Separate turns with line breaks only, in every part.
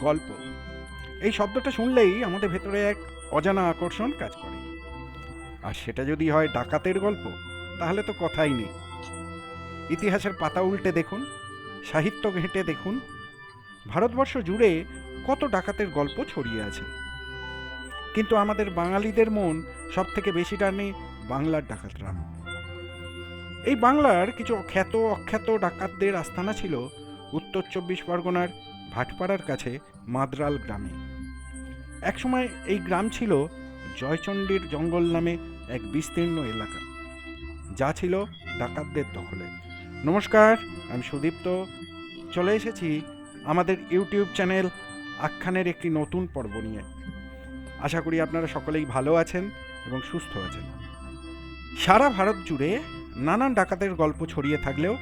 গল্প। এই শব্দটা শুনলেই আমাদের ভেতরে এক অজানা আকর্ষণ কাজ করে। আর সেটা যদি হয় ডাকাতের গল্প, তাহলে তো কথাই নেই। ইতিহাসের পাতা উল্টে দেখুন, সাহিত্য ঘেঁটে দেখুন, ভারতবর্ষ জুড়ে কত ডাকাতের গল্প ছড়িয়ে আছে। কিন্তু আমাদের বাঙালিদের মন সব থেকে বেশি টানে বাংলার ডাকাতরা। এই বাংলার কিছু খ্যাত অখ্যাত ডাকাতদের আস্থানা ছিল উত্তর চব্বিশ পরগনার ভাটপাড়ার কাছে মাদ্রাল গ্রামে। একসময় এই গ্রাম ছিল জয়চণ্ডীর জঙ্গল নামে এক বিস্তীর্ণ এলাকা। যা ছিল ডাকাতদের দখলে। নমস্কার, আমি সুদীপ্ত। চলে এসেছি আমাদের ইউটিউব চ্যানেল আখ্যানের একটি নতুন পর্ব নিয়ে। আশা করি আপনারা সকলেই ভালো আছেন এবং সুস্থ আছেন। সারা ভারত জুড়ে নানান ডাকাতের গল্প ছড়িয়ে থাকলেও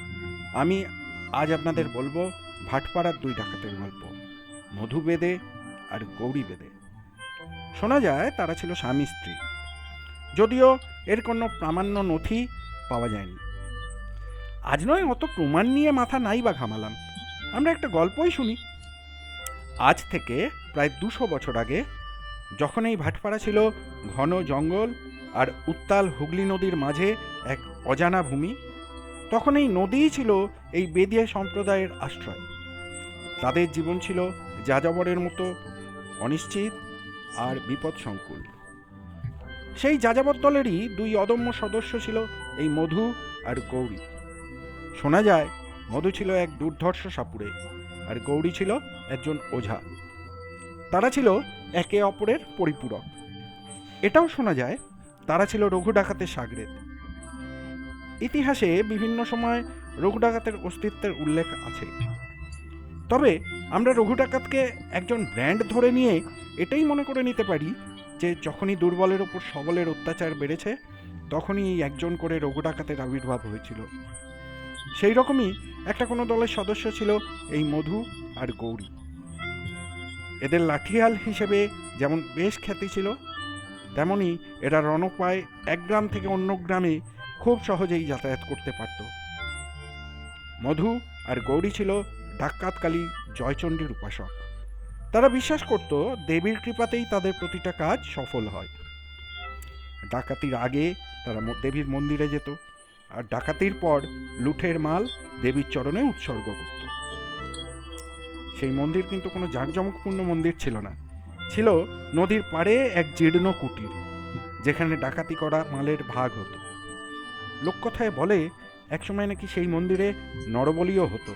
আমি আজ আপনাদের বলব ভাটপাড়ার দুই ডাকাতের গল্প, মধু বেদে আর গৌরী বেদে। শোনা যায় তারা ছিল স্বামী স্ত্রী। যদিও এর কোনো প্রামাণ্য নথি পাওয়া যায়নি। আজ নয়, অত প্রমাণ নিয়ে মাথা নাই বা ঘামালাম। আমরা একটা গল্পই শুনি। আজ থেকে প্রায় দুশো বছর আগে, যখন এই ভাটপাড়া ছিল ঘন জঙ্গল আর উত্তাল হুগলি নদীর মাঝে এক অজানা ভূমি, তখন এই নদীই ছিল এই বেদিয়া সম্প্রদায়ের আশ্রয়। তাদের জীবন ছিল যাযাবরের মতো অনিশ্চিত আর বিপদ সংকুল সেই যাযাবর দলেরই দুই অদম্য সদস্য ছিল এই মধু আর গৌরী। শোনা যায়, মধু ছিল এক দুর্ধর্ষ সাপুড়ে আর গৌরী ছিল একজন ওঝা। তারা ছিল একে অপরের পরিপূরক। এটাও শোনা যায়, তারা ছিল রঘু ডাকাতের সাগরেদ ইতিহাসে বিভিন্ন সময় রঘু ডাকাতের অস্তিত্বের উল্লেখ আছে। তবে আমরা রঘু ডাকাতকে একজন ব্র্যান্ড ধরে নিয়ে এটাই মনে করে নিতে পারি যে যখনই দুর্বলের ওপর সবলের অত্যাচার বেড়েছে, তখনই এই একজন করে রঘু ডাকাতের আবির্ভাব হয়েছিল। সেই রকমই একটা কোনো দলের সদস্য ছিল এই মধু আর গৌরী। এদের লাঠিয়াল হিসেবে যেমন বেশ খ্যাতি ছিল, তেমনি এরা রণপায় এক গ্রাম থেকে অন্য গ্রামে খুব সহজেই যাতায়াত করতে পারত। মধু আর গৌরী ছিল ডাক্কাতকালী জয়চণ্ডীর উপাসক। তারা বিশ্বাস করত দেবীর কৃপাতেই তাদের প্রতিটা কাজ সফল হয়। ডাকাতির আগে তারা দেবীর মন্দিরে যেত, আর ডাকাতির পর লুঠের মাল দেবীর চরণে উৎসর্গ করত। সেই মন্দির কিন্তু কোনো জাঁকজমকপূর্ণ মন্দির ছিল না। ছিল নদীর পাড়ে এক জীর্ণ কুটির, যেখানে ডাকাতি করা মালের ভাগ হতো। লোককথায় বলে, একসময় নাকি সেই মন্দিরে নরবলিও হতো।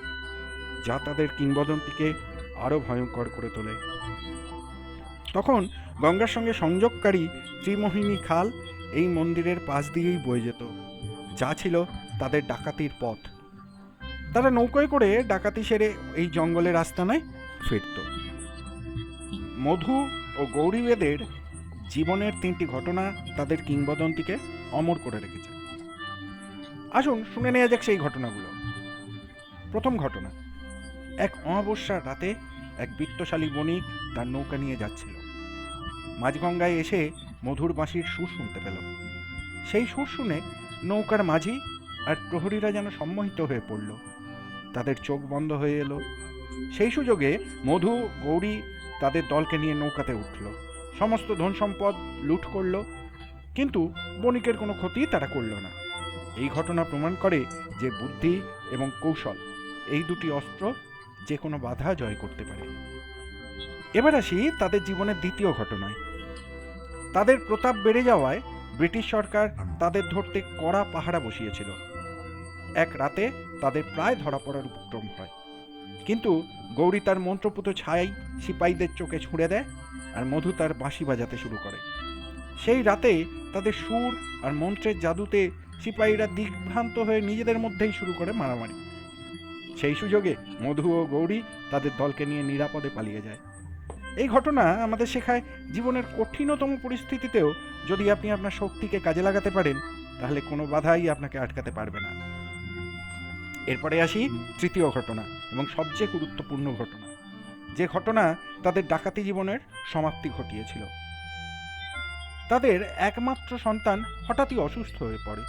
যা তাদের কিংবদন্তিকে আরও ভয়ঙ্কর করে তোলে। তখন গঙ্গার সঙ্গে সংযোগকারী ত্রিমোহিনী খাল এই মন্দিরের পাশ দিয়েই বয়ে যেত, যা ছিল তাদের ডাকাতির পথ। তারা নৌকোয় করে ডাকাতি সেরে এই জঙ্গলের আস্তানায় ফিরত। মধু ও গৌরীবেদের জীবনের তিনটি ঘটনা তাদের কিংবদন্তিকে অমর করে রেখেছে। আসুন শুনে নেওয়া যাক সেই ঘটনাগুলো। প্রথম ঘটনা এক অমাবস্যার রাতে এক বিত্তশালী বণিক তার নৌকা নিয়ে যাচ্ছিল। মাঝগঙ্গায় এসে মধুর বাঁশির সুর শুনতে পেল। সেই সুর শুনে নৌকার মাঝি আর প্রহরীরা যেন সম্মোহিত হয়ে পড়ল। তাদের চোখ বন্ধ হয়ে এলো। সেই সুযোগে মধু, গৌরী তাদের দলকে নিয়ে নৌকাতে উঠল। সমস্ত ধন সম্পদ লুট করল। কিন্তু বণিকের কোনো ক্ষতি তারা করল না। এই ঘটনা প্রমাণ করে যে বুদ্ধি এবং কৌশল, এই দুটি অস্ত্র যে কোনো বাধা জয় করতে পারে। এবার আসি তাদের জীবনের দ্বিতীয় ঘটনায়। তাদের প্রতাপ বেড়ে যাওয়ায় ব্রিটিশ সরকার তাদের ধরতে কড়া পাহারা বসিয়েছিল। এক রাতে তাদের প্রায় ধরা পড়ার উপক্রম হয়। কিন্তু গৌরী তার মন্ত্রপুত ছাই সিপাহীদের চোখে ছুঁড়ে দেয় আর মধু তার বাঁশি বাজাতে শুরু করে। সেই রাতে তাদের সুর আর মন্ত্রের জাদুতে সিপাহীরা দিগ্ভ্রান্ত হয়ে নিজেদের মধ্যেই শুরু করে মারামারি। সেই সুযোগে মধু ও গৌরী তাদের দলকে নিয়ে নিরাপদে পালিয়ে যায়। এই ঘটনা আমাদের শেখায় জীবনের কঠিনতম পরিস্থিতিতেও যদি আপনি আপনার শক্তিকে কাজে লাগাতে পারেন, তাহলে কোনো বাধাই আপনাকে আটকাতে পারবে না। এরপরে আসি তৃতীয় ঘটনা এবং সবচেয়ে গুরুত্বপূর্ণ ঘটনা। যে ঘটনা তাদের ডাকাতি জীবনের সমাপ্তি ঘটিয়েছিল। তাদের একমাত্র সন্তান হঠাৎই অসুস্থ হয়ে পড়ে।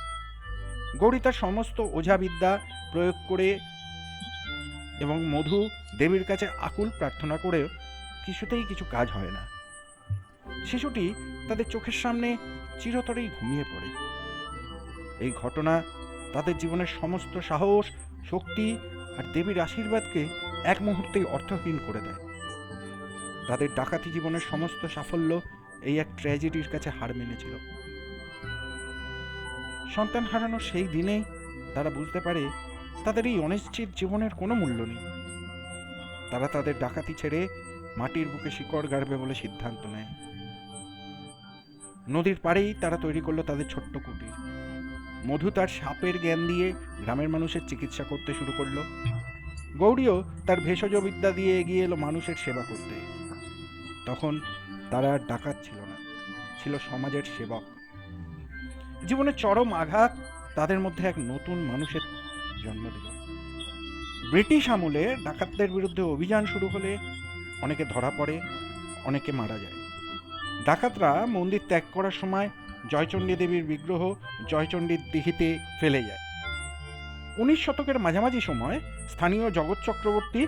গৌরী তার সমস্ত ওঝাবিদ্যা প্রয়োগ করে এবং মধু দেবীর কাছে আকুল প্রার্থনা করে কিছুতেই কিছু কাজ হয় না। শিশুটি তাদের চোখের সামনে চিরতরেই ঘুমিয়ে পড়ে। এই ঘটনা তাদের জীবনের সমস্ত সাহস, শক্তি আর দেবীর আশীর্বাদকে এক মুহূর্তেই অর্থহীন করে দেয়। তাদের ডাকাতি জীবনের সমস্ত সাফল্য এই এক ট্র্যাজেডির কাছে হার মেনেছিল। সন্তান হারানোর সেই দিনেই তারা বুঝতে পারে তাদের এই অনিশ্চিত জীবনের কোনো মূল্য নেই। তারা তাদের ডাকাতি ছেড়ে মাটির বুকে শিকড় গাড়বে বলে সিদ্ধান্ত নেয়। নদীর পাড়েই তারা তৈরি করল তাদের ছোট্ট কুটির। মধু তার সাপের জ্ঞান দিয়ে গ্রামের মানুষের চিকিৎসা করতে শুরু করল। গৌরীও তার ভেষজ বিদ্যা দিয়ে এগিয়ে এলো মানুষের সেবা করতে। তখন তারা আর ডাকাত ছিল না, ছিল সমাজের সেবক। জীবনের চরম আঘাত তাদের মধ্যে এক নতুন মানুষের জন্ম দিল। ব্রিটিশ আমলে ডাকাতদের বিরুদ্ধে অভিযান শুরু হলে অনেকে ধরা পড়ে, অনেকে মারা যায়। ডাকাতরা মন্দির ত্যাগ করার সময় জয়চণ্ডী দেবীর বিগ্রহ জয়চণ্ডীর দিঘিতে ফেলে যায়। উনিশ শতকের মাঝামাঝি সময় স্থানীয় জগৎ চক্রবর্তী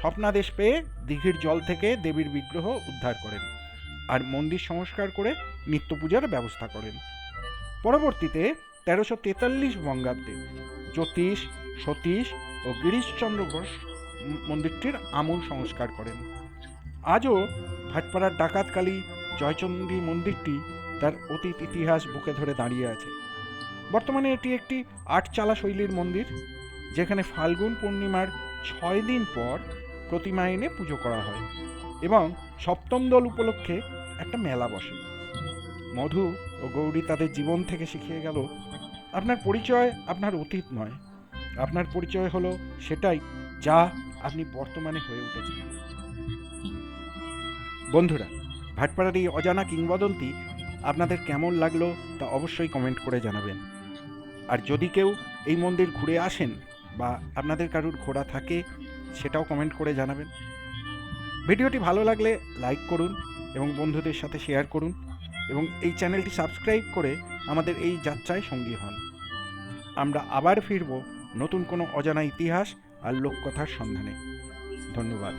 স্বপ্নাদেশ পেয়ে দিঘির জল থেকে দেবীর বিগ্রহ উদ্ধার করেন আর মন্দির সংস্কার করে নিত্য পূজার ব্যবস্থা করেন। পরবর্তীতে তেরোশো তেতাল্লিশ বঙ্গাব্দে জ্যোতিষ, সতীশ ও গিরিশচন্দ্র ঘোষ মন্দিরটির আমূল সংস্কার করেন। আজও ভাটপাড়ার ডাকাতকালী জয়চন্ডী মন্দিরটি তার অতীত ইতিহাস বুকে ধরে দাঁড়িয়ে আছে। বর্তমানে এটি একটি আটচালা শৈলীর মন্দির, যেখানে ফাল্গুন পূর্ণিমার ছয় দিন পর প্রতিমা এনে পুজো করা হয় এবং সপ্তম দল উপলক্ষে একটা মেলা বসে। মধু ও গৌরী তাদের জীবন থেকে শিখিয়ে গেল, আপনার পরিচয় আপনার অতীত নয়। আপনার পরিচয় হলো সেটাই যা আপনি বর্তমানে হয়ে উঠেছেন। বন্ধুরা, ভাটপাড়ার এই অজানা কিংবদন্তি আপনাদের কেমন লাগল তা অবশ্যই কমেন্ট করে জানাবেন। আর যদি কেউ এই মন্দির ঘুরে আসেন বা আপনাদের কারুর ঘোরা থাকে, সেটাও কমেন্ট করে জানাবেন। ভিডিওটি ভালো লাগলে লাইক করুন এবং বন্ধুদের সাথে শেয়ার করুন। এবং এই চ্যানেলটি সাবস্ক্রাইব করে আমাদের এই যাত্রায় সঙ্গী হন। আমরা আবার ফিরব নতুন কোনো অজানা ইতিহাস আর লোককথার সন্ধানে। ধন্যবাদ।